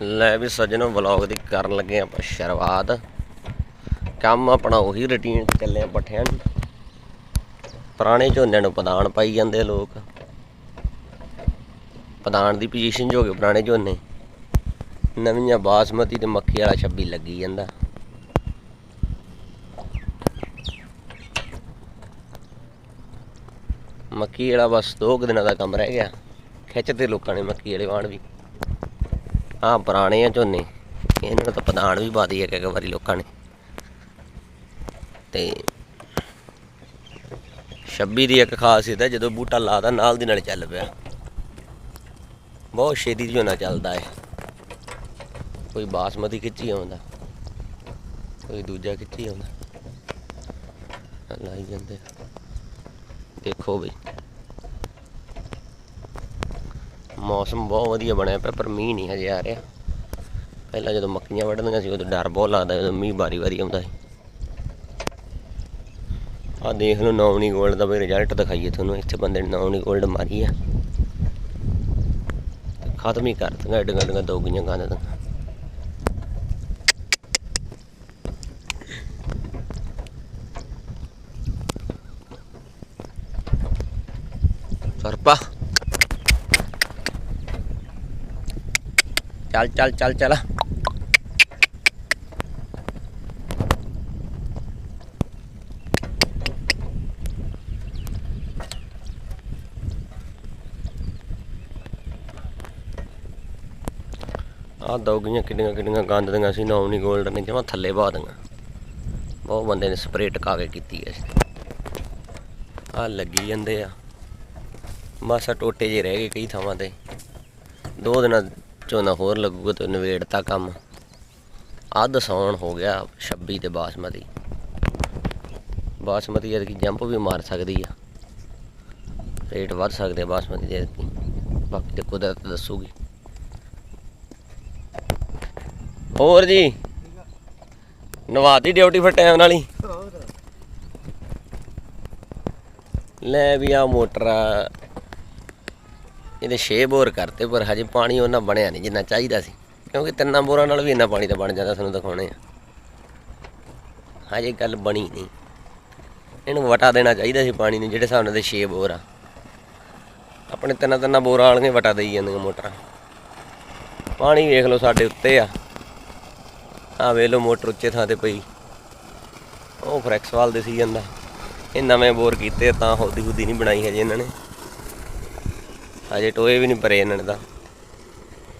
ਲੈ ਵੀ ਸੱਜਣੋ ਵਲੌਗ ਦੀ ਕਰਨ ਲੱਗੇ ਆਪਾਂ ਸ਼ੁਰੂਆਤ। ਕੰਮ ਆਪਣਾ ਉਹੀ ਰੁਟੀਨ ਚੱਲਿਆ ਪੱਠਿਆਂ ਨੂੰ। ਪੁਰਾਣੇ ਝੋਨਿਆਂ ਨੂੰ ਪਦਾਨ ਪਾਈ ਜਾਂਦੇ ਲੋਕ। ਪਦਾਨ ਦੀ ਪੋਜੀਸ਼ਨ 'ਚ ਹੋ ਗਏ ਪੁਰਾਣੇ ਝੋਨੇ। ਨਵੀਆਂ ਬਾਸਮਤੀ ਤੇ ਮੱਕੀ ਵਾਲਾ 26 ਲੱਗੀ ਜਾਂਦਾ। ਮੱਕੀ ਵਾਲਾ ਬਸ ਦੋ ਕੁ ਦਿਨਾਂ ਦਾ ਕੰਮ ਰਹਿ ਗਿਆ। ਖਿੱਚਦੇ ਲੋਕਾਂ ਨੇ ਮੱਕੀ ਵਾਲੇ ਵਾਣ ਵੀ। ਆਹ ਪੁਰਾਣੇ ਆ ਝੋਨੇ। ਇਹਨਾਂ ਨੂੰ ਤਾਂ ਪਦਾਨ ਵੀ ਪਾ ਦਈ ਇੱਕ ਵਾਰੀ ਲੋਕਾਂ ਨੇ। ਤੇ 26 ਦੀ ਇੱਕ ਖਾਸੀਅਤ ਹੈ ਜਦੋਂ ਬੂਟਾ ਲਾਦਾ, ਨਾਲ ਦੀ ਨਾਲ ਚੱਲ ਪਿਆ। ਬਹੁਤ ਛੇਤੀ ਝੋਨਾ ਚੱਲਦਾ ਹੈ ਕੋਈ ਬਾਸਮਤੀ ਖਿੱਚੀ ਆਉਂਦਾ, ਕੋਈ ਦੂਜਾ ਖਿੱਚੀ ਆਉਂਦਾ। ਲਾਈ ਜਾਂਦੇ ਦੇਖੋ ਬਈ। ਮੌਸਮ ਬਹੁਤ ਵਧੀਆ ਬਣਿਆ ਪਿਆ, ਪਰ ਮੀਂਹ ਨਹੀਂ ਹਜੇ ਆ ਰਿਹਾ। ਪਹਿਲਾਂ ਜਦੋਂ ਮੱਕੀਆਂ ਵੱਢਦੀਆਂ ਸੀ, ਉਦੋਂ ਡਰ ਬਹੁਤ ਲੱਗਦਾ ਜਦੋਂ ਮੀਂਹ ਵਾਰੀ ਵਾਰੀ ਆਉਂਦਾ ਸੀ। ਆ ਦੇਖ ਲਓ ਨੌਵਨੀ ਗੋਲਡ ਦਾ ਵੀ ਰਿਜ਼ਲਟ ਦਿਖਾਈਏ ਤੁਹਾਨੂੰ, ਇੱਥੇ ਬੰਦੇ ਨੇ ਨੌਵਨੀ ਗੋਲਡ ਮਾਰੀ ਆ। ਖਤਮ ਹੀ ਕਰ ਦਿੱਤੀਆਂ ਐਡੀਆਂ ਐਡੀਆਂ ਦੋ ਗਈਆਂ ਗਾਂ ਤਾਂ। ਸਰਪਾ। ਚੱਲ ਚੱਲ ਚੱਲ ਚੱਲ। ਆ ਦੋਗੀਆਂ ਕਿੰਨੀਆਂ ਕਿੰਨੀਆਂ ਗੰਦ ਦੀਆਂ ਸੀ ਨੌ ਨਹੀਂ 골ਡ ਨੇ ਜਮਾ ਥੱਲੇ ਪਾ ਦੀਆਂ। ਬਹੁਤ ਬੰਦੇ ਨੇ ਸਪਰੇਅ ਟਕਾ ਕੇ ਕੀਤੀ ਐ ਆ ਲੱਗੀ ਜਾਂਦੇ ਆ। ਬਸ ਆਹ ਟੋਟੇ ਜੇ ਰਹਿ ਗਏ ਕਈ ਥਾਵਾਂ ਤੇ। ਦੋ ਦਿਨਾਂ ਝੋਨਾ ਹੋਰ ਲੱਗੂਗਾ ਤੇ ਨਵੇੜਤਾ ਕੰਮ। ਅੱਧ ਸੌਣ ਹੋ ਗਿਆ 26 ਤੇ ਬਾਸਮਤੀ। ਬਾਸਮਤੀ ਕਿ ਜੰਪ ਵੀ ਮਾਰ ਸਕਦੀ ਆ। ਰੇਟ ਵੱਧ ਸਕਦੇ ਬਾਸਮਤੀ ਦੇ। ਬਾਕੀ ਤੇ ਕੁਦਰਤ ਦੱਸੂਗੀ। ਹੋਰ ਜੀ? ਨਵਾਦੀ ਡਿਊਟੀ ਫਿਰ ਟਾਈਮ ਨਾਲ ਹੀ। ਲੈ ਵੀ ਆ ਮੋਟਰ ਇਹਦੇ 6 ਬੋਰ ਕਰਤੇ, ਪਰ ਹਜੇ ਪਾਣੀ ਉਹਨਾਂ ਬਣਿਆ ਨਹੀਂ, ਜਿੰਨਾ ਚਾਹੀਦਾ ਸੀ। ਕਿਉਂਕਿ ਤਿੰਨਾਂ ਬੋਰਾਂ ਨਾਲ ਵੀ ਇੰਨਾ ਪਾਣੀ ਤਾਂ ਬਣ ਜਾਂਦਾ, ਤੁਹਾਨੂੰ ਦਿਖਾਉਣੇ ਆ। ਹਜੇ ਗੱਲ ਬਣੀ ਨਹੀਂ। ਇਹਨੂੰ ਵਟਾ ਦੇਣਾ ਚਾਹੀਦਾ ਸੀ ਪਾਣੀ ਨੂੰ, ਜਿਹੜੇ ਹਿਸਾਬ ਨਾਲ ਦੇ 6 ਬੋਰ ਆ। ਆਪਣੇ ਤਿੰਨਾਂ ਤਿੰਨਾਂ ਬੋਰਾਂ ਵਾਲੀਆਂ ਵਟਾ ਦੇਈ ਜਾਂਦੀਆਂ ਮੋਟਰਾਂ। ਪਾਣੀ ਵੇਖ ਲਓ ਸਾਡੇ ਉੱਤੇ ਆ। ਆ ਵੇਖ ਲਓ ਮੋਟਰ ਉੱਚੇ ਥਾਂ ਤੇ ਪਈ। ਉਹ ਫਰੈਕਸਵਾਲ ਦੇ ਸੀ ਜਾਂਦਾ। ਇਹ ਨਵੇਂ ਬੋਰ ਕੀਤੇ ਤਾਂ ਹੋਦੀ ਹੁਦੀ ਨਹੀਂ ਬਣਾਈ ਹਜੇ ਇਹਨਾਂ ਨੇ। ਅਜੇ ਟੋਏ ਵੀ ਨਹੀਂ ਭਰੇ ਇਹਨਾਂ ਨੇ ਤਾਂ।